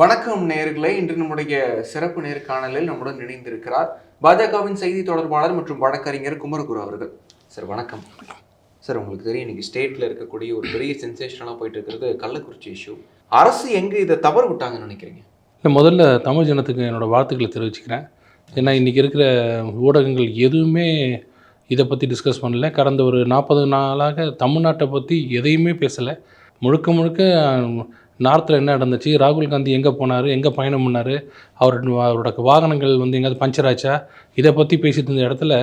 வணக்கம் நேர்களை. இன்று நம்முடைய சிறப்பு நேர்காணலில் நம்முடன் இணைந்திருக்கிறார் பாஜகவின் செய்தி தொடர்பாளர் மற்றும் வழக்கறிஞர் குமரகுரு அவர்கள். சார் வணக்கம். சார் உங்களுக்கு தெரியும் இன்னைக்கு ஸ்டேட்ல இருக்கக்கூடிய ஒரு பெரிய சென்சேஷனலாக போயிட்டு இருக்கிறது கள்ளக்குறிச்சி இஷ்யூ அரசு எங்கே இதை தவறு விட்டாங்கன்னு நினைக்கிறீங்க? இல்லை முதல்ல தமிழ் ஜனத்துக்கு என்னோடய வாழ்த்துக்களை தெரிவிச்சுக்கிறேன். ஏன்னா இன்றைக்கி இருக்கிற ஊடகங்கள் எதுவுமே இதை பற்றி டிஸ்கஸ் பண்ணல. கடந்த ஒரு நாற்பது நாளாக தமிழ்நாட்டை பற்றி எதையுமே பேசலை. முழுக்க முழுக்க நார்த்தில் என்ன நடந்துச்சு? ராகுல் காந்தி எங்கே போனார்? எங்கே பயணம் பண்ணார்? அவர் அவரோட வாகனங்கள் வந்து எங்கேயாவது பஞ்சர் ஆச்சா? இதை பற்றி பேசிட்டு இருந்த இடத்துல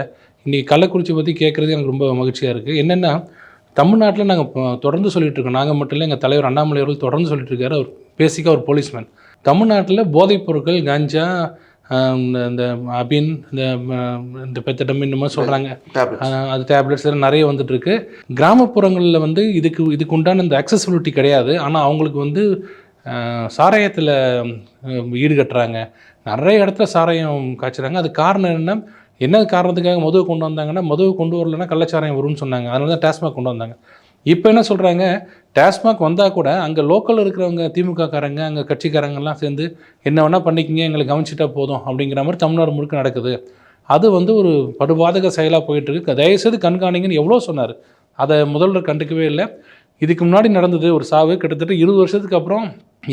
இன்றைக்கி கள்ளக்குறிச்சி பற்றி கேட்குறது எனக்கு ரொம்ப மகிழ்ச்சியாக இருக்குது என்னென்னா தமிழ்நாட்டில் நாங்கள் தொடர்ந்து சொல்லிட்டு இருக்கோம். நாங்கள் மட்டும் இல்லை எங்கள் தலைவர் அண்ணாமலை அவர்கள் தொடர்ந்து சொல்லிட்டு இருக்காரு. அவர் பேசிக்காக ஒரு போலீஸ்மேன். தமிழ்நாட்டில் போதைப் பொருட்கள் கஞ்சா இந்த- அபின் இந்த ஆஹ் இந்த மாதிரி சொல்கிறாங்க அது டேப்லெட்ஸ் எல்லாம் நிறைய வந்துட்டு இருக்கு கிராமப்புறங்களில் வந்து இதுக்கு இதுக்கு உண்டான இந்த அக்சசிபிலிட்டி கிடையாது. ஆனால் அவங்களுக்கு வந்து சாராயத்தில் ஈடுகட்டுறாங்க நிறைய இடத்துல சாராயம் காய்ச்சுறாங்க. அது காரணம் என்ன என்ன காரணத்துக்காக மதுவை கொண்டு வந்தாங்கன்னா மதுவை கொண்டு வரலன்னா கள்ளச்சாராயம் வரும்னு சொன்னாங்க. அதனால தான் டாஸ்மாக் கொண்டு வந்தாங்க. இப்போ என்ன சொல்கிறாங்க டாஸ்மாக் வந்தால் கூட அங்கே லோக்கலில் இருக்கிறவங்க திமுகக்காரங்க அங்கே கட்சிக்காரங்கெல்லாம் சேர்ந்து என்ன வேணால் பண்ணிக்கிங்க எங்களை கவனிச்சிட்டா போதும் அப்படிங்கிற மாதிரி தமிழ்நாடு முழுக்க நடக்குது. அது வந்து ஒரு படுபாதக செயலாக போயிட்டுருக்கு தயவுசெய்து கண்காணிங்கன்னு எவ்வளோ சொன்னார். அதை முதல்வர் கண்டுக்கவே இல்லை. இதுக்கு முன்னாடி நடந்தது ஒரு சாவு கிட்டத்தட்ட இருபது வருஷத்துக்கு அப்புறம்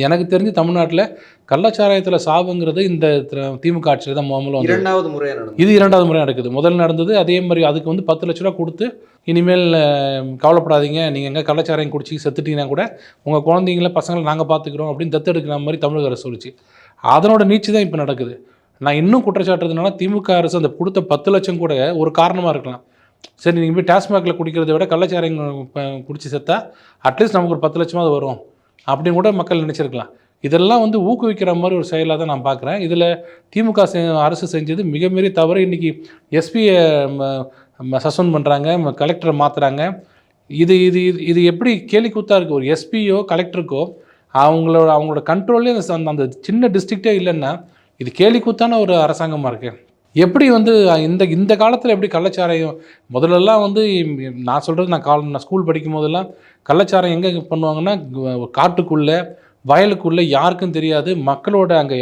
எனக்கு தெரிஞ்சு தமிழ்நாட்டில் கள்ளச்சாராயத்தில் சாவுங்கிறது இந்த திமுக ஆட்சியில் தான் வந்து இரண்டாவது முறையா நடந்தது. இது இரண்டாவது முறை நடக்குது. முதல் நடந்தது அதே மாதிரி அதுக்கு வந்து பத்து லட்ச ரூபா கொடுத்து இனிமேல் கவலைப்படாதீங்க. நீங்கள் எங்கே கள்ளச்சாராயம் குடிச்சு செத்துட்டீங்கன்னா கூட உங்கள் குழந்தைங்கள பசங்களை நாங்கள் பார்த்துக்குறோம் அப்படின்னு தத்தெடுக்கிற மாதிரி தமிழக அரசு சொல்லிச்சு. அதனோட நீச்சி தான் இப்போ நடக்குது. நான் இன்னும் குற்றச்சாட்டுறதுனால திமுக அரசு அந்த கொடுத்த பத்து லட்சம் கூட ஒரு காரணமாக இருக்கலாம். சரி நீங்கள் போய் டாஸ்மாகில் குடிக்கிறத விட கள்ளச்சாராயம் குடித்து செத்தா அட்லீஸ்ட் நமக்கு ஒரு பத்து லட்சமாவது வரும். அப்படின்னு கூட மக்கள் நினச்சிருக்கலாம். இதெல்லாம் வந்து ஊக்குவிக்கிற மாதிரி ஒரு செயலாக தான் நான் பார்க்குறேன். இதில் திமுக செ- அரசு செஞ்சது மிக மீறி தவறு. இன்றைக்கி எஸ்பியை சஸ்பெண்ட் பண்ணுறாங்க கலெக்டரை மாற்றுறாங்க இது இது இது இது எப்படி கேலி கூத்தாக இருக்குது ஒரு எஸ்பியோ கலெக்டருக்கோ அவங்களோட அவங்களோட கண்ட்ரோல்லே அந்த அந்த சின்ன டிஸ்ட்ரிக்டே இல்லைன்னா இது கேலி கூத்தான ஒரு அரசாங்கமாக இருக்குது எப்படி வந்து இந்த இந்த காலத்தில் எப்படி கள்ளச்சாராயம் முதல்லலாம் வந்து நான் சொல்கிறது நான் கால் நான் ஸ்கூல் படிக்கும் போதெல்லாம் கள்ளச்சாரம் எங்கே பண்ணுவாங்கன்னா காட்டுக்குள்ளே வயலுக்குள்ளே யாருக்கும் தெரியாது. மக்களோட அங்கே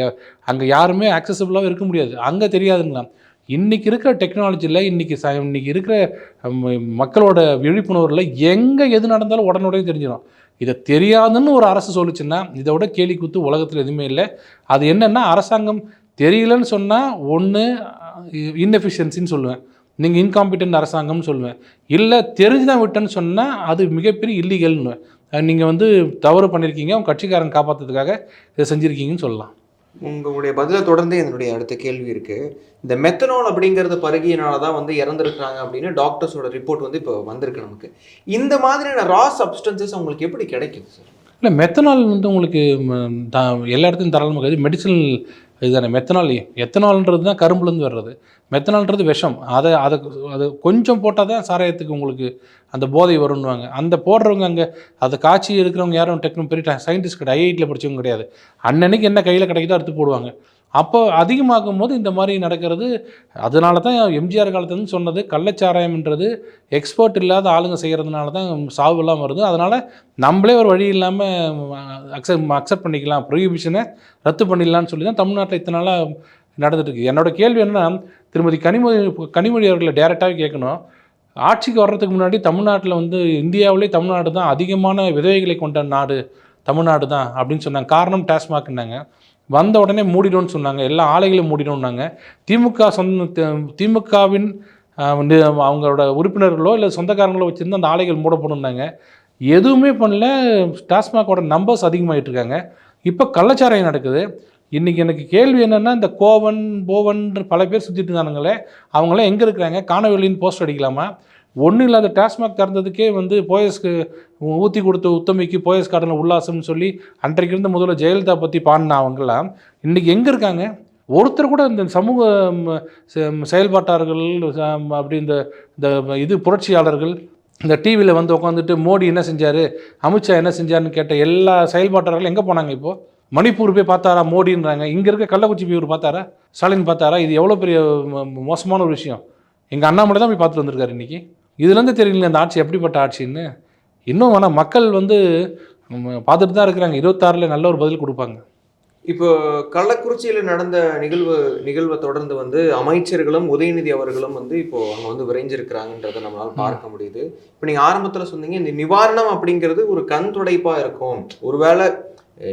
அங்கே யாருமே accessible-ஆ இருக்க முடியாது. அங்கே தெரியாதுங்களா இன்றைக்கி இருக்கிற டெக்னாலஜியில் இன்றைக்கி ச இன்றைக்கி இருக்கிற மக்களோட விழிப்புணர்வில் எங்கே எது நடந்தாலும் உடனுடனே தெரிஞ்சிடும் இதை தெரியாதுன்னு ஒரு அரசு சொல்லிச்சுன்னா இதை விட கேலி கூத்து உலகத்தில் எதுவுமே இல்லை. அது என்னென்னா அரசாங்கம் தெரியலன்னு சொன்னால் ஒன்று இன்எஃபிஷியன்சின்னு சொல்லுவேன். நீங்கள் இன்காம்பிட்டன்ட் அரசாங்கம்னு சொல்லுவேன். இல்லை தெரிஞ்சு தான் விட்டேன்னு சொன்னால் அது மிகப்பெரிய இல்லீகல்னு நீங்கள் வந்து தவறு பண்ணியிருக்கீங்க உங்கள் கட்சிக்காரன் காப்பாற்றுறதுக்காக இதை செஞ்சுருக்கீங்கன்னு சொல்லலாம். உங்களுடைய பதிலை தொடர்ந்து என்னுடைய அடுத்த கேள்வி இருக்கு. இந்த மெத்தனால் அப்படிங்கிறது பருகியனால தான் வந்து இறந்துருக்காங்க அப்படின்னு டாக்டர்ஸோட ரிப்போர்ட் வந்து இப்போ வந்திருக்கு நமக்கு. இந்த மாதிரியான ரா சப்ஸ்டன்சஸ் உங்களுக்கு எப்படி கிடைக்குது சார் இல்லை மெத்தனால் வந்து உங்களுக்கு எல்லா இடத்துலையும் தாராளமாக கிடையாது மெடிசனல் இதுதானே மெத்தனால் எத்தனால்ன்றது தான் கரும்புலேருந்து வர்றது. மெத்தனால்ன்றது விஷம். அதை அதை அது கொஞ்சம் போட்டால் தான் சாராயத்துக்கு உங்களுக்கு அந்த போதை வரும்னுவாங்க. அந்த போடுறவங்க அங்கே அதை காய்ச்சி எடுக்கிறவங்க யாரும் டெக்னோ பெரிய சயின்டிஸ்ட் கிடையாது ஐஐடியில் படிச்சவங்க கிடையாது. அன்னன்னைக்கு என்ன கையில் கிடைக்குதோ அடுத்து போடுவாங்க. அப்போ அதிகமாகும் போது இந்த மாதிரி நடக்கிறது அதனால தான் எம்ஜிஆர் காலத்துலேருந்து சொன்னது கள்ளச்சாராயம்ன்றது எக்ஸ்பர்ட் இல்லாத ஆளுங்க செய்கிறதுனால தான் சாவுலாம் வருது. அதனால் நம்மளே ஒரு வழி இல்லாமல் அக்செப்ட் அக்செப்ட் பண்ணிக்கலாம் ப்ரொஹிபிஷனை ரத்து பண்ணிடலாம்னு சொல்லி தான் தமிழ்நாட்டில் இத்தனை நாளாக நடந்துட்டுருக்கு என்னோட கேள்வி என்னன்னா திருமதி கனிமொழி கனிமொழி அவர்களை டேரெக்டாகவே கேட்கணும். ஆட்சிக்கு வர்றதுக்கு முன்னாடி தமிழ்நாட்டில் வந்து இந்தியாவிலே தமிழ்நாடு தான் அதிகமான விதவைகளை கொண்ட நாடு தமிழ்நாடு தான் அப்படின்னு சொன்னாங்க. காரணம் டாஸ்மாக்னாங்க. வந்த உடனே மூடிடும்னு சொன்னாங்க. எல்லா ஆலைகளையும் மூடிடும்னாங்க. திமுக சொந்த திமுகவின் அவங்களோட உறுப்பினர்களோ இல்லை சொந்தக்காரங்களோ வச்சுருந்து அந்த ஆலைகள் மூடப்படும்னாங்க எதுவுமே பண்ணல. டாஸ்மாகோட நம்பர்ஸ் அதிகமாகிட்டு இருக்காங்க. இப்போ கள்ளச்சாராயம் நடக்குது. இன்றைக்கி எனக்கு கேள்வி என்னென்னா இந்த கோவன் போவன் பல பேர் சுற்றிட்டு இருந்தானுங்களே அவங்களாம் எங்கே இருக்கிறாங்க? காணவெளின்னு போஸ்ட் அடிக்கலாமா? ஒன்றும் இல்லாத டாஸ்மாக் திறந்ததுக்கே வந்து போயஸ்க்கு ஊற்றி கொடுத்த உத்தமிக்கு போயஸ் கார்டனில் உல்லாசம்னு சொல்லி அன்றைக்கு இருந்த முதல்ல ஜெயலலிதா பற்றி பாடின அவங்களாம் இன்றைக்கி எங்கே இருக்காங்க? ஒருத்தர் கூட இந்த சமூக செ- செயல்பாட்டாளர்கள் அப்படி இந்த இந்த இது புரட்சியாளர்கள் இந்த டிவியில் வந்து உட்காந்துட்டு மோடி என்ன செஞ்சார் அமித்ஷா என்ன செஞ்சாருன்னு கேட்ட எல்லா செயல்பாட்டாளர்களும் எங்கே போனாங்க இப்போது மணிப்பூர் போய் பார்த்தாரா மோடின்றாங்க. இங்கே இருக்க கள்ளக்குறிச்சி போய் பார்த்தாரா? ஸ்டாலின் பார்த்தாரா? இது எவ்வளோ பெரிய ம- மோசமான ஒரு விஷயம். எங்கள் அண்ணாமலை தான் போய் பார்த்துட்டு வந்திருக்காரு இன்றைக்கி இதுலேருந்து தெரியல இந்த ஆட்சி எப்படிப்பட்ட ஆட்சின்னு. இன்னும் ஆனால் மக்கள் வந்து பார்த்துட்டு தான் இருக்கிறாங்க. இருபத்தாறில் நல்ல ஒரு பதில் கொடுப்பாங்க. இப்போ கள்ளக்குறிச்சியில நடந்த நிகழ்வு நிகழ்வை தொடர்ந்து வந்து அமைச்சர்களும் உதயநிதி அவர்களும் வந்து இப்போ அவங்க வந்து விரைஞ்சிருக்கிறாங்கன்றதை நம்மளால பார்க்க முடியுது. இப்போ நீங்க ஆரம்பத்துல சொன்னீங்க இந்த நிவாரணம் அப்படிங்கிறது ஒரு கண் துடைப்பா இருக்கும். ஒருவேளை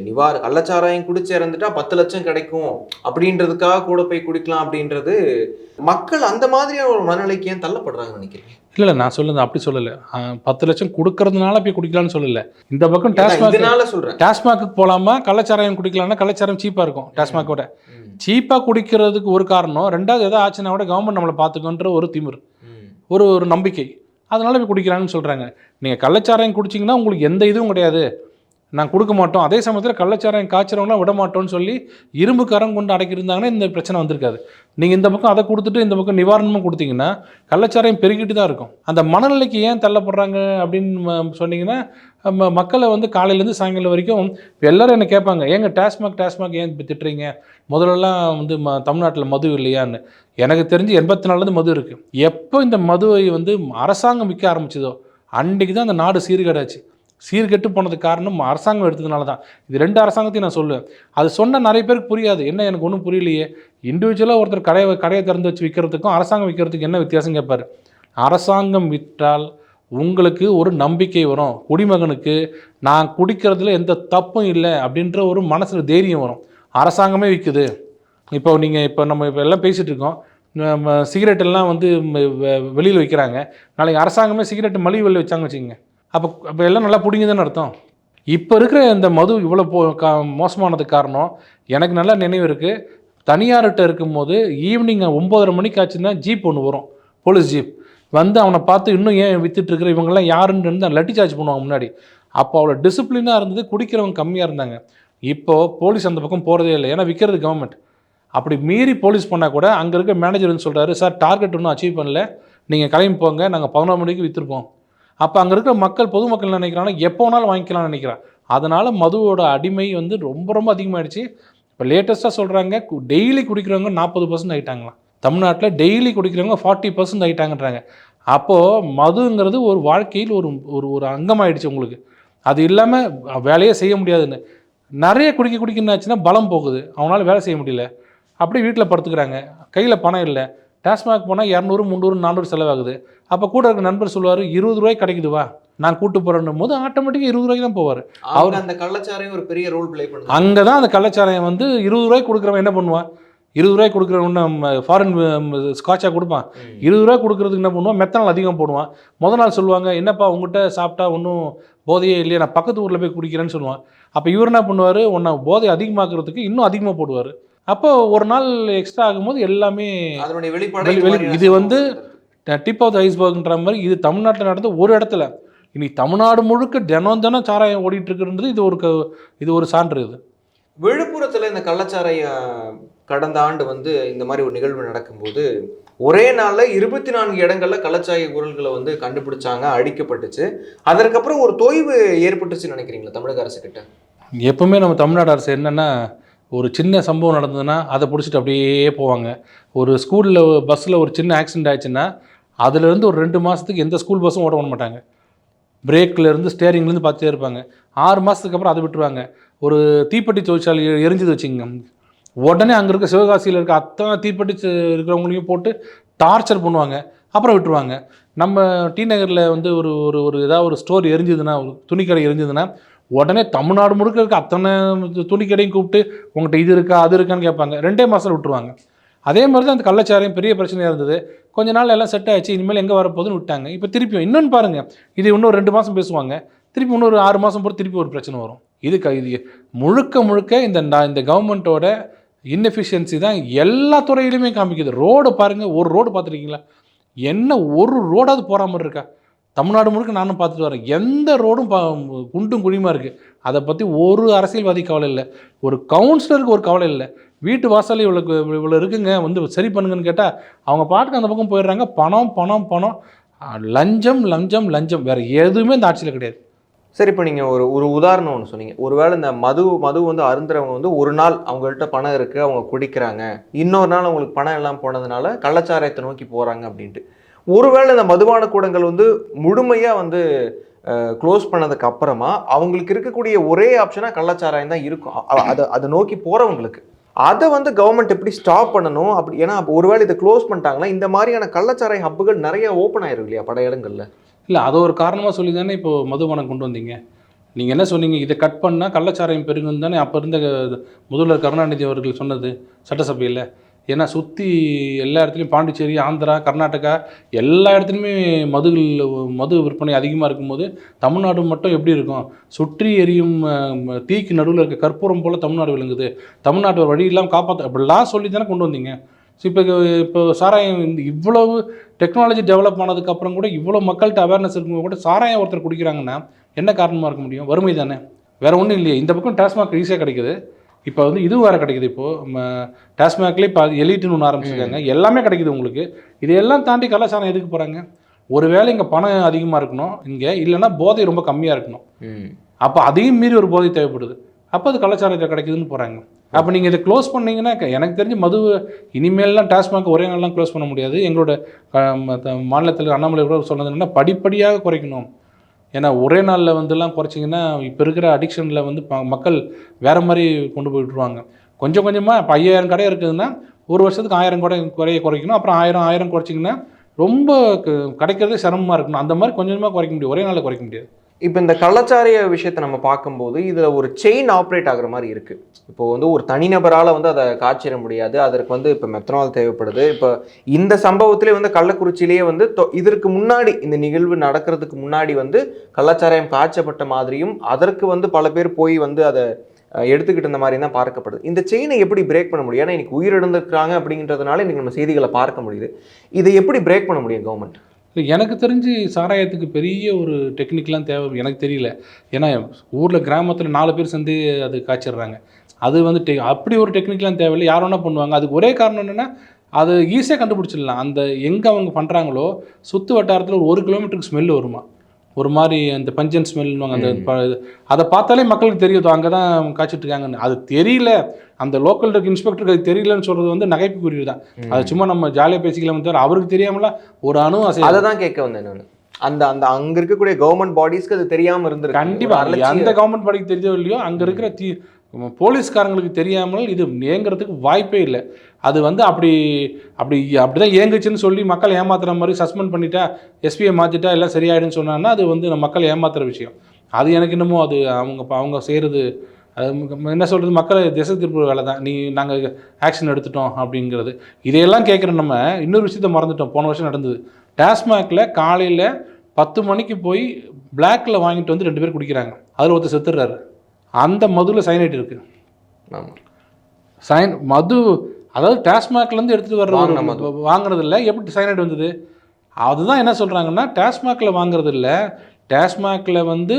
நிவார கள்ளச்சாராயம் குடிச்சு இறந்துட்டா பத்து லட்சம் கிடைக்கும். அப்படின்றதுக்காக கூட போய் குடிக்கலாம் அப்படின்றது மக்கள் அந்த மாதிரியான ஒரு மனநிலைக்கு ஏன் தள்ளப்படுறாங்கன்னு நினைக்கிறீங்க? இல்லை இல்லை நான் சொல்லுது அப்படி சொல்லலை. பத்து லட்சம் கொடுக்கறதுனால போய் குடிக்கலாம்னு சொல்லலை. இந்த பக்கம் டாஸ்மாக் சொல்றேன். டாஸ்மாக்கு போகலாமா கள்ளச்சாராயம் குடிக்கலாம்னா கள்ளச்சாராயம் சீப்பாக இருக்கும் டாஸ்மாக்கோட சீப்பாக குடிக்கிறதுக்கு ஒரு காரணம் ரெண்டாவது எதாவது ஆச்சுன்னா கூட கவர்மெண்ட் நம்மளை பார்த்துக்கோன்ற ஒரு திமிர். ஒரு ஒரு நம்பிக்கை. அதனால போய் குடிக்கிறாங்கன்னு சொல்கிறாங்க நீங்கள் கள்ளச்சாராயம் குடிச்சிங்கன்னா உங்களுக்கு எந்த இதுவும் கிடையாது. நான் கொடுக்க மாட்டோம். அதே சமயத்தில் கள்ளச்சாரம் காய்ச்சறவங்களாம் விட மாட்டோம்னு சொல்லி இரும்பு கரம் கொண்டு அடக்கியிருந்தாங்கன்னா இந்த பிரச்சனை வந்திருக்காது. நீங்கள் இந்த பக்கம் அதை கொடுத்துட்டு இந்த பக்கம் நிவாரணமும் கொடுத்தீங்கன்னா கள்ளச்சாரம் பெருகிட்டு தான் இருக்கும். அந்த மனநிலைக்கு ஏன் தள்ளப்படுறாங்க அப்படின்னு சொன்னீங்கன்னா ம- மக்களை வந்து காலையிலேருந்து சாயங்காலம் வரைக்கும் இப்போ எல்லோரும் என்ன கேட்பாங்க ஏங்க டாஸ்மாக் டாஸ்மாக் ஏன் இப்போ திட்டுறீங்க? முதல்லலாம் வந்து ம தமிழ்நாட்டில் மது இல்லையான்னு. எனக்கு தெரிஞ்சு எண்பத்தி நாலுலேருந்து மது இருக்குது எப்போ இந்த மதுவை வந்து அரசாங்கம் விற்க ஆரம்பிச்சதோ அன்றைக்கு தான் அந்த நாடு சீர்கேடாச்சு. சீர்கெட்டு போனதுக்கு காரணம் அரசாங்கம் எடுத்ததுனால தான். இது ரெண்டு அரசாங்கத்தையும் நான் சொல்லுவேன். அது சொன்னால் நிறைய பேருக்கு புரியாது. என்ன எனக்கு ஒன்றும் புரியலையே. இண்டிவிஜுவலாக ஒருத்தர் கடையை கடையை திறந்து வச்சு விற்கிறதுக்கும் அரசாங்கம் விற்கிறதுக்கு என்ன வித்தியாசம் கேட்பார் அரசாங்கம் விற்றால் உங்களுக்கு ஒரு நம்பிக்கை வரும். குடிமகனுக்கு நான் குடிக்கிறதுல எந்த தப்பும் இல்லை அப்படின்ற ஒரு மனசில் தைரியம் வரும். அரசாங்கமே விற்குது இப்போ நீங்கள் இப்போ நம்ம இப்போ எல்லாம் பேசிகிட்டு இருக்கோம். நம்ம சிகரெட் எல்லாம் வந்து வெளியில் வைக்கிறாங்க. நாளைக்கு அரசாங்கமே சிகரெட் மலிவு வெளியில் வச்சாங்க வச்சுக்கோங்க. அப்போ அப்போ எல்லாம் நல்லா பிடிங்குதுன்னு அர்த்தம். இப்போ இருக்கிற இந்த மது இவ்வளோ போ கா மோசமானதுக்கு காரணம் எனக்கு நல்லா நினைவு இருக்குது தனியார்கிட்ட இருக்கும்போது ஈவினிங் ஒம்போதரை மணிக்கு ஆச்சுன்னா ஜீப் ஒன்று வரும். போலீஸ் ஜீப் வந்து அவனை பார்த்து இன்னும் ஏன் வித்துட்டு இவங்கெல்லாம் யாருன்னு இருந்தால் லட்டி சார்ஜ் பண்ணுவாங்க முன்னாடி. அப்போ அவ்வளோ டிசிப்ளினாக இருந்தது குடிக்கிறவங்க கம்மியாக இருந்தாங்க. இப்போது போலீஸ் அந்த பக்கம் போகிறதே இல்லை ஏன்னா விற்கிறது கவர்மெண்ட் அப்படி மீறி போலீஸ் பண்ணால் கூட அங்கே இருக்க மேனேஜர்னு சொல்கிறாரு சார் டார்கெட் ஒன்றும் அச்சீவ் பண்ணல. நீங்கள் கிளம்பி போங்க நாங்கள் பதினொரு மணிக்கு விற்றுருப்போம் அப்போ அங்கே இருக்கிற மக்கள் பொதுமக்கள் நினைக்கிறாங்கன்னா எப்போ வேணாலும் வாங்கிக்கலாம்னு நினைக்கிறான் அதனால் மதுவோட அடிமை வந்து ரொம்ப ரொம்ப அதிகமாகிடுச்சு இப்போ லேட்டஸ்ட்டாக சொல்கிறாங்க டெய்லி குடிக்கிறவங்க நாற்பது பர்சன்ட் ஆகிட்டாங்களாம் தமிழ்நாட்டில் டெய்லி குடிக்கிறவங்க ஃபார்ட்டி பர்சன்ட் ஆகிட்டாங்கன்றாங்க அப்போது மதுங்கிறது ஒரு வாழ்க்கையில் ஒரு ஒரு ஒரு அங்கமாயிடுச்சு உங்களுக்கு. அது இல்லாமல் வேலையே செய்ய முடியாதுன்னு. நிறைய குடிக்க குடிக்க என்னாச்சுன்னா பலம் போகுது. அவனால் வேலை செய்ய முடியல. அப்படியே வீட்டில் படுத்துக்கிறாங்க. கையில் பணம் இல்லை. டாஸ்மாக் போனால் இரநூறு முந்நூறு நானூறு செலவாகுது. அப்போ கூட இருக்க நண்பர் சொல்லுவார் இருபது ரூபாய் கிடைக்குது வா. நான் கூட்டு போகிறேன்னும் போது ஆட்டோமேட்டிக்காக இருபது ரூபாய்க்கு தான் போவார். அவங்க அந்த கள்ளச்சாரையும் ஒரு பெரிய ரோல் ப்ளே பண்ணுறாங்க அங்கே தான் அந்த கள்ளச்சாராயம் வந்து இருபது ரூபாய்க்கு கொடுக்குறவன் என்ன பண்ணுவான்? இருபது ரூபாய்க்கு கொடுக்குறவன் நம்ம ஃபாரின் ஸ்காட்சாக கொடுப்பான். இருபது ரூபாய் கொடுக்குறதுக்கு என்ன பண்ணுவான்? மெத்தனால் அதிகம் போடுவான். முத நாள் சொல்லுவாங்க என்னப்பா உங்ககிட்ட சாப்பிட்டா ஒன்றும் போதையே இல்லையா நான் பக்கத்து ஊரில் போய் குடிக்கிறேன்னு சொல்லுவான். அப்போ இவர் என்ன பண்ணுவார்? உன்னை போதை அதிகமாக்குறதுக்கு இன்னும் அதிகமாக போடுவார். அப்போ ஒரு நாள் எக்ஸ்ட்ரா ஆகும்போது எல்லாமே அதனுடைய வெளிப்பாடு இது வந்து டிப் ஆஃப் த ஐஸ்பர்க்ன்ற மாதிரி இது தமிழ்நாட்டில் நடந்த ஒரு இடத்துல. இனி தமிழ்நாடு முழுக்க தினம் தினம் சாராயம் ஓடிட்டு இருக்குன்றது இது ஒரு க- இது ஒரு சான்று இது. விழுப்புரத்துல இந்த கள்ளச்சாராய கடந்த ஆண்டு வந்து இந்த மாதிரி ஒரு நிகழ்வு நடக்கும்போது ஒரே நாள்ல இருபத்தி நான்கு இடங்கள்ல கள்ளச்சாய குரல்களை வந்து கண்டுபிடிச்சாங்க அடிக்கப்பட்டுச்சு. அதற்கப்புறம் ஒரு தொய்வு ஏற்பட்டுச்சுன்னு நினைக்கிறீங்களா தமிழக அரசு கிட்ட? எப்பவுமே நம்ம தமிழ்நாடு அரசு என்னென்னா ஒரு சின்ன சம்பவம் நடந்ததுன்னா அதை பிடிச்சிட்டு அப்படியே போவாங்க. ஒரு ஸ்கூலில் பஸ்ஸில் ஒரு சின்ன ஆக்சிடென்ட் ஆயிடுச்சுன்னா அதுலேருந்து ஒரு ரெண்டு மாதத்துக்கு எந்த ஸ்கூல் பஸ்ஸும் ஓட பண்ண மாட்டாங்க. பிரேக்லேருந்து ஸ்டேரிங்லேருந்து பார்த்துட்டே இருப்பாங்க. ஆறு மாதத்துக்கு அப்புறம் அதை விட்டுருவாங்க. ஒரு தீப்பெட்டி தொழிற்சாலை எரிஞ்சது வச்சுங்க உடனே அங்கே இருக்க சிவகாசியில் இருக்க அத்தனை தீப்பெட்டி இருக்கிறவங்களையும் போட்டு டார்ச்சர் பண்ணுவாங்க. அப்புறம் விட்டுருவாங்க. நம்ம டி நகரில் வந்து ஒரு ஒரு ஒரு ஏதாவது ஒரு ஸ்டோர் எரிஞ்சுதுன்னா ஒரு துணிக்கடை எரிஞ்சதுன்னா உடனே தமிழ்நாடு முழுக்க இருக்க அத்தனை துணிக்கடையும் கூப்பிட்டு உங்கள்கிட்ட இது இருக்கா அது இருக்கான்னு கேட்பாங்க. ரெண்டே மாதம் விட்டுருவாங்க. அதே மாதிரி தான் அந்த கள்ளச்சாரையும் பெரிய பிரச்சனையாக இருந்தது. கொஞ்ச நாள் எல்லாம் செட் ஆயிடுச்சு இனிமேல் எங்கே வரப்போகுதுன்னு விட்டாங்க. இப்போ திருப்பியும் இன்னொன்று பாருங்கள் இது இன்னும் ரெண்டு மாதம் பேசுவாங்க. திருப்பி இன்னொரு ஆறு மாதம் போட்டு திருப்பி ஒரு பிரச்சனை வரும். இது க இது முழுக்க முழுக்க இந்த இந்த கவர்மெண்ட்டோட இன்எஃபிஷியன்சி தான் எல்லா துறையிலுமே காமிக்குது. ரோடு பாருங்கள் ஒரு ரோடு பார்த்துருக்கீங்களா? என்ன ஒரு ரோடாவது போகிற மாதிரி இருக்கா? தமிழ்நாடு முழுக்க நானும் பார்த்துட்டு வரேன். எந்த ரோடும் பா குண்டும் குழியுமா இருக்குது அதை பற்றி ஒரு அரசியல்வாதி கவலை இல்லை. ஒரு கவுன்சிலருக்கு ஒரு கவலை இல்லை. வீட்டு வாசல் இவ்வளோ இவ்வளோ இருக்குங்க வந்து சரி பண்ணுங்கன்னு கேட்டால் அவங்க பாட்டுக்கு அந்த பக்கம் போயிடுறாங்க. பணம் பணம் பணம். லஞ்சம் லஞ்சம் லஞ்சம். வேறு எதுவுமே இந்த ஆட்சியில் கிடையாது. சரி இப்போ நீங்கள் ஒரு ஒரு உதாரணம் ஒன்று சொன்னீங்க. ஒருவேளை இந்த மது மது வந்து அருந்துறவங்க வந்து ஒரு நாள் அவங்கள்ட்ட பணம் இருக்குது அவங்க குடிக்கிறாங்க. இன்னொரு நாள் அவங்களுக்கு பணம் எல்லாம் போனதுனால கள்ளச்சாராயத்தை நோக்கி போகிறாங்க அப்படின்ட்டு. ஒருவேளை இந்த மதுபான கூடங்கள் வந்து முழுமையாக வந்து க்ளோஸ் பண்ணதுக்கு அப்புறமா அவங்களுக்கு இருக்கக்கூடிய ஒரே ஆப்ஷனாக கள்ளச்சாராயம் தான் இருக்கும். அதை அதை நோக்கி போகிறவங்களுக்கு அதை வந்து கவர்மெண்ட் எப்படி ஸ்டாப் பண்ணணும்? அப்படி ஏன்னா ஒருவேளை இதை க்ளோஸ் பண்ணிட்டாங்கன்னா இந்த மாதிரியான கள்ளச்சாரை ஹப்புகள் நிறைய ஓப்பன் ஆயிரும் இல்லையா பட இடங்கள்ல? இல்லை அதை ஒரு காரணமாக சொல்லி தானே இப்போ மதுபானம் கொண்டு வந்தீங்க? நீங்கள் என்ன சொன்னீங்க? இதை கட் பண்ணால் கள்ளச்சாராயம் பெருகும் தானே அப்போ இருந்த முதல்வர் கருணாநிதி அவர்கள் சொன்னது சட்டசபையில். ஏன்னா சுற்றி எல்லா இடத்துலையும் பாண்டிச்சேரி ஆந்திரா கர்நாடகா எல்லா இடத்துலையுமே மதுகள் மது விற்பனை அதிகமாக இருக்கும்போது தமிழ்நாடு மட்டும் எப்படி இருக்கும்? சுற்றி எரியும் தீக்கு நடுவில் இருக்க கற்பூரம் போல் தமிழ்நாடு விளங்குது. தமிழ்நாட்டு வழி இல்லாமல் காப்பாற்ற அப்படிலாம் சொல்லி தானே கொண்டு வந்தீங்க. ஸோ இப்போ இப்போ சாராயம் இவ்வளவு டெக்னாலஜி டெவலப் ஆனதுக்கப்புறம் கூட இவ்வளோ மக்கள்கிட்ட அவேர்னஸ் இருக்கும்போது கூட சாராயம் ஒருத்தர் குடிக்கிறாங்கன்னா என்ன காரணமாக இருக்க முடியும்? வறுமை தானே. வேறு ஒன்றும் இல்லையே. இந்த பக்கம் டாஸ்மாக் ஈஸியாக கிடைக்குது. இப்போ வந்து இதுவும் வேறு கிடைக்குது இப்போது டாஸ்மாக்லேயே இப்போ எலிட்டுன்னு ஒன்று ஆரம்பிச்சிருக்காங்க. எல்லாமே கிடைக்குது உங்களுக்கு. இதையெல்லாம் தாண்டி கலாச்சாரம் எதுக்கு போகிறாங்க ஒருவேளை இங்கே பணம் அதிகமாக இருக்கணும் இங்கே இல்லைன்னா போதை ரொம்ப கம்மியாக இருக்கணும். அப்போ அதையும் மீறி ஒரு போதை தேவைப்படுது. அப்போ அது கலாச்சாரத்தில் கிடைக்குதுன்னு போகிறாங்க அப்போ நீங்கள் இதை க்ளோஸ் பண்ணீங்கன்னா எனக்கு தெரிஞ்சு மது இனிமேல்லாம் டாஸ்மாக் ஒரே நாள்லாம் க்ளோஸ் பண்ண முடியாது. எங்களோட மாநிலத்தில் அண்ணாமலை கூட சொன்னது என்னன்னா படிப்படியாக குறைக்கணும். ஏன்னா ஒரே நாளில் வந்துலாம் குறைச்சிங்கன்னா இப்போ இருக்கிற அடிக்ஷனில் வந்து ப- மக்கள் வேறு மாதிரி கொண்டு போயிட்டுருவாங்க கொஞ்சம் கொஞ்சமாக இப்போ ஐயாயிரம் கடை இருக்குதுன்னா ஒரு வருஷத்துக்கு ஆயிரம் கடை குறைய குறைக்கணும். அப்புறம் ஆயிரம் ஆயிரம் குறைச்சிங்கன்னா ரொம்ப க- கிடைக்கிறதே சிரமமாக இருக்கணும். அந்த மாதிரி கொஞ்சமாக குறைக்க முடியும். ஒரே நாளில் குறைக்க முடியாது. இப்போ இந்த கள்ளச்சாரிய விஷயத்தை நம்ம பார்க்கும்போது இதில் ஒரு செயின் ஆப்ரேட் ஆகுற மாதிரி இருக்குது இப்போ வந்து ஒரு தனிநபரால் வந்து அதை காய்ச்சிட முடியாது. அதற்கு வந்து இப்போ மெத்தனால் தேவைப்படுது. இப்போ இந்த சம்பவத்திலே வந்து கள்ளக்குறிச்சியிலேயே வந்து தொ- இதற்கு முன்னாடி இந்த நிகழ்வு நடக்கிறதுக்கு முன்னாடி வந்து கள்ளச்சாராயம் காய்ச்சப்பட்ட மாதிரியும் அதற்கு வந்து பல பேர் போய் வந்து அதை எடுத்துக்கிட்டு இருந்த மாதிரி தான் பார்க்கப்படுது. இந்த செயினை எப்படி பிரேக் பண்ண முடியும்? ஏன்னா இன்னைக்கு உயிரிழந்திருக்கிறாங்க அப்படின்றதுனால இன்றைக்கி நம்ம செய்திகளை பார்க்க முடியுது. இதை எப்படி பிரேக் பண்ண முடியும் கவர்மெண்ட் எனக்கு தெரிஞ்சு சாராயத்துக்கு பெரிய ஒரு டெக்னிக்லாம் தேவை எனக்கு தெரியல. ஏன்னா ஊரில் கிராமத்தில் நாலு பேர் சேர்ந்து அது காய்ச்சிடுறாங்க. அது வந்து டெ அப்படி ஒரு டெக்னிக்லாம் தேவையில்லை. யார் என்ன பண்ணுவாங்க. அதுக்கு ஒரே காரணம் என்னென்னா அது ஈஸியாக கண்டுபிடிச்சிடலாம். அந்த எங்கே அவங்க பண்ணுறாங்களோ சுற்று வட்டாரத்தில் ஒரு ஒரு கிலோமீட்டருக்கு ஸ்மெல் வருமா? ஒரு மாதிரி அந்த பஞ்சன் ஸ்மெல்னுவாங்க அந்த. அதை பார்த்தாலே மக்களுக்கு தெரியுது அங்கே தான் காய்ச்சிட்டு இருக்காங்கன்னு அது தெரியல. அந்த லோக்கல் இருக்க இன்ஸ்பெக்டருக்கு அது தெரியலன்னு சொல்கிறது வந்து நகைப்புக்குரிய தான். அது சும்மா நம்ம ஜாலியாக பேசிக்கலாம் தவிர அவருக்கு தெரியாமலாம் ஒரு அணு அதை தான் கேட்க வந்தேன் நான். அந்த அந்த அங்க இருக்கக்கூடிய கவர்மெண்ட் பாடிஸ்க்கு அது தெரியாம இருந்திருக்கு. கண்டிப்பா. அந்த கவர்மெண்ட் படிக்க தெரிஞ்சோ இல்லையோ அங்க இருக்கிற தீ போலீஸ்காரங்களுக்கு தெரியாமல் இது ஏங்குறதுக்கு வாய்ப்பே இல்லை. அது வந்து அப்படி அப்படி அப்படிதான் ஏங்குச்சுன்னு சொல்லி மக்கள் ஏமாத்துற மாதிரி சஸ்பெண்ட் பண்ணிட்டா எஸ்பியை மாற்றிட்டா எல்லாம் சரியாயிடுன்னு சொன்னாங்கன்னா அது வந்து நம்ம மக்களை ஏமாத்துற விஷயம். அது எனக்கு என்னமோ அது அவங்க அவங்க செய்கிறது அது என்ன சொல்கிறது மக்களை திசை திருப்புற வேலை தான். நீ நாங்கள் ஆக்ஷன் எடுத்துட்டோம் அப்படிங்கிறது. இதையெல்லாம் கேட்குற நம்ம இன்னொரு விஷயத்த மறந்துட்டோம். போன வருஷம் நடந்தது. டாஸ்மாகில் காலையில் பத்து மணிக்கு போய் பிளாக்கில் வாங்கிட்டு வந்து ரெண்டு பேர் குடிக்கிறாங்க. அதில் ஒருத்தர் செத்துடுறாரு அந்த மதுவில் சைனைட் இருக்கு. ஆமா. சைன் மது அதாவது டாஸ்மாக்லேருந்து எடுத்துகிட்டு வர்ற மது. வாங்குறது இல்லை எப்படி சைனைட் வந்தது? அதுதான் என்ன சொல்கிறாங்கன்னா டாஸ்மாகில் வாங்குறது இல்லை டாஸ்மாகில் வந்து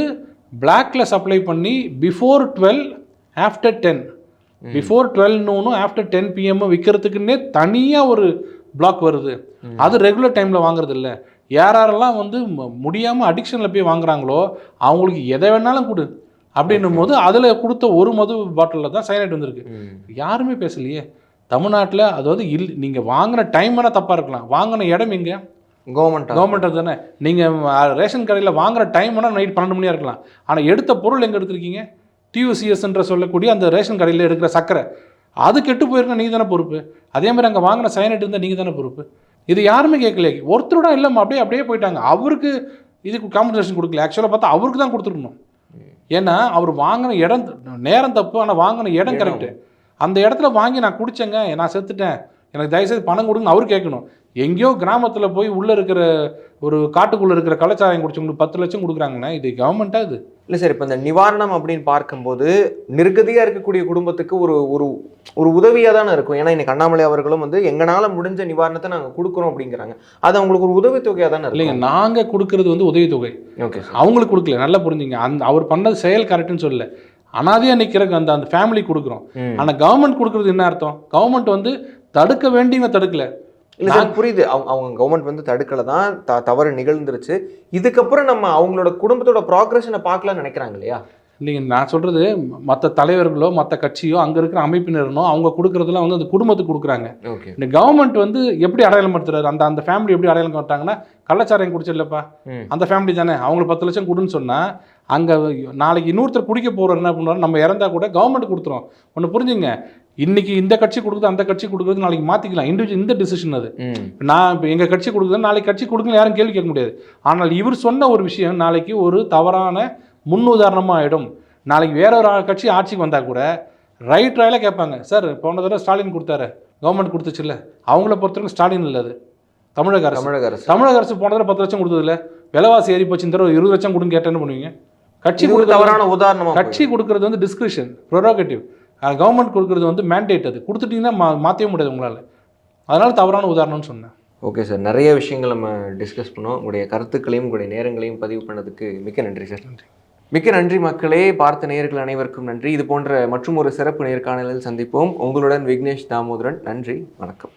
பிளாக்ல சப்ளை பண்ணி before twelve after ten before twelve நூனும் after ten PM விற்கிறதுக்குன்னே தனியாக ஒரு பிளாக் வருது. அது ரெகுலர் டைமில் வாங்குறது இல்லை யார் யாரெல்லாம் வந்து முடியாமல் அடிக்ஷனில் போய் வாங்குறாங்களோ அவங்களுக்கு எதை வேணாலும் கொடு. அப்படின்னும் போது அதில் கொடுத்த ஒரு மது பாட்டிலில் தான் சைனைட் வந்திருக்கு. யாருமே பேசலையே. தமிழ்நாட்டில் அது வந்து இல் நீங்கள் வாங்கின டைம் வேணால் தப்பாக இருக்கலாம். வாங்கின இடம் எங்கே? கவர்மெண்ட் கவர்மெண்ட் தானே. நீங்கள் ரேஷன் கடையில் வாங்குற டைம் வேணால் நைட் பன்னெண்டு மணியாக இருக்கலாம். ஆனால் எடுத்த பொருள் எங்கே எடுத்திருக்கீங்க? டியூசிஎஸ்ன்ற சொல்லக்கூடிய அந்த ரேஷன் கடையில் எடுக்கிற சக்கரை அது கெட்டு போயிருந்தா நீங்கள் தானே பொறுப்பு. அதே மாதிரி அங்கே வாங்கின சைனட் இருந்தால் நீங்கள் தானே பொறுப்பு. இது யாருமே கேட்கல ஒருத்தரோட இல்லைம்மா அப்படியே அப்படியே போயிட்டாங்க. அவருக்கு இதுக்கு காம்பன்சேஷன் கொடுக்கல. ஆக்சுவலாக பார்த்தா அவருக்கு தான் கொடுத்துருக்கணும். ஏன்னா அவர் வாங்கின இடம் நேரம் தப்பு ஆனால் வாங்கின இடம். கரெக்டு அந்த இடத்துல வாங்கி நான் குடிச்சேங்க நான் செத்துட்டேன். எனக்கு தயவுசெய்து பணம் கொடுங்க அவர் கேட்கணும். எங்கேயோ கிராமத்தில் போய் உள்ளே இருக்கிற ஒரு காட்டுக்குள்ளே இருக்கிற கலாச்சாரம் குடிச்சவங்களுக்கு பத்து லட்சம் கொடுக்குறாங்கன்னா இது கவர்மெண்ட்டா இது? இல்லை சார் இப்போ இந்த நிவாரணம் அப்படின்னு பார்க்கும்போது நிர்கதியாக இருக்கக்கூடிய குடும்பத்துக்கு ஒரு ஒரு ஒரு உதவியாக தானே இருக்கும். ஏன்னா இன்னைக்கு அண்ணாமலை அவர்களும் வந்து எங்களால் முடிஞ்ச நிவாரணத்தை நாங்கள் கொடுக்குறோம் அப்படிங்கிறாங்க. அது அவங்களுக்கு ஒரு உதவித்தொகையாக தானே இல்லைங்க நாங்கள் கொடுக்கறது வந்து உதவித்தொகை. ஓகே அவங்களுக்கு கொடுக்கல நல்லா புரிஞ்சுங்க. அந்த அவர் பண்ணது செயல் கரெக்டுன்னு சொல்லல. அனாதையாக நிற்கிற அந்த அந்த ஃபேமிலி கொடுக்குறோம். ஆனால் கவர்மெண்ட் கொடுக்குறது என்ன அர்த்தம்? கவர்மெண்ட் வந்து தடுக்க வேண்டியவங்க தடுக்கல. இல்லை சார் புரியுது. அவங்க அவங்க கவர்மெண்ட் வந்து தடுக்கல தான் த தவறு நிகழ்ந்துருச்சு. இதுக்கப்புறம் நம்ம அவங்களோட குடும்பத்தோட ப்ராக்ரஷனை பார்க்கலாம்னு நினைக்கிறாங்க இல்லையா? இல்லைங்க நான் சொல்கிறது மற்ற தலைவர்களோ மற்ற கட்சியோ அங்கே இருக்கிற அமைப்பினரனோ அவங்க கொடுக்குறதுலாம் வந்து அந்த குடும்பத்துக்கு கொடுக்குறாங்க. இந்த கவர்மெண்ட் வந்து எப்படி அடையாளம் படுத்துறாரு? அந்த அந்த ஃபேமிலி எப்படி அடையாளம் காட்டாங்கன்னா கள்ளச்சாராயம் குடிச்சிடலப்பா. அந்த ஃபேமிலி தானே. அவங்களுக்கு பத்து லட்சம் கொடுன்னு சொன்னால் அங்கே நாளைக்கு இன்னொருத்தர் குடிக்க போகிறவர் என்ன பண்ணுவார்? நம்ம இறந்தா கூட கவர்மெண்ட் கொடுத்துரும். ஒன்று புரிஞ்சுங்க. இன்னைக்கு இந்த கட்சி கொடுக்குது அந்த கட்சி கொடுக்குறது நாளைக்கு மாற்றிக்கலாம் இண்டிவிஜுவல் இந்த டிசிஷன் அது. நான் இப்போ எங்கள் கட்சி கொடுக்குது நாளைக்கு கட்சி கொடுக்கல யாரும் கேள்வி கேட்க முடியாது. ஆனால் இவர் சொன்ன ஒரு விஷயம் நாளைக்கு ஒரு தவறான முன்னுதாரணமாக ஆகிடும் நாளைக்கு வேற ஒரு கட்சி ஆட்சிக்கு வந்தால் கூட ரைட் ராயில கேட்பாங்க. சார் போன தடவை ஸ்டாலின் கொடுத்தாரு. கவர்மெண்ட் கொடுத்துச்சுல்ல. அவங்கள பொறுத்தவரைக்கும் ஸ்டாலின் இல்லை அது. தமிழக அரசு. தமிழக அரசு. தமிழக அரசு போன தடவை பத்து லட்சம் கொடுத்ததில்ல விலைவாசி ஏறி போச்சு. இந்த தடவை இருபது லட்சம் கொடுங்க கேட்டேன்னு பண்ணுவீங்க. கட்சி ஒரு தவறான உதாரணமா கட்சி கொடுக்கறது வந்து டிஸ்கிரிப்ஷன் ப்ரொரோகேட்டிவ் கவர்மெண்ட் கொடுக்கறது வந்து மேண்டேட் அது. கொடுத்துட்டீங்கன்னா மா மாற்றவே முடியாது உங்களால். அதனால தவறான உதாரணம்னு சொன்னேன். ஓகே சார் நிறைய விஷயங்கள் நம்ம டிஸ்கஸ் பண்ணோம். உங்களுடைய கருத்துக்களையும் உங்களுடைய நேரங்களையும் பதிவு பண்ணதுக்கு மிக்க நன்றி சார் நன்றி. மிக்க நன்றி மக்களே. பார்த்த நேயர்கள் அனைவருக்கும் நன்றி. இது போன்ற மற்றும் ஒரு சிறப்பு நேர்காணலில் சந்திப்போம். உங்களுடன் விக்னேஷ் தாமோதரன். நன்றி. வணக்கம்.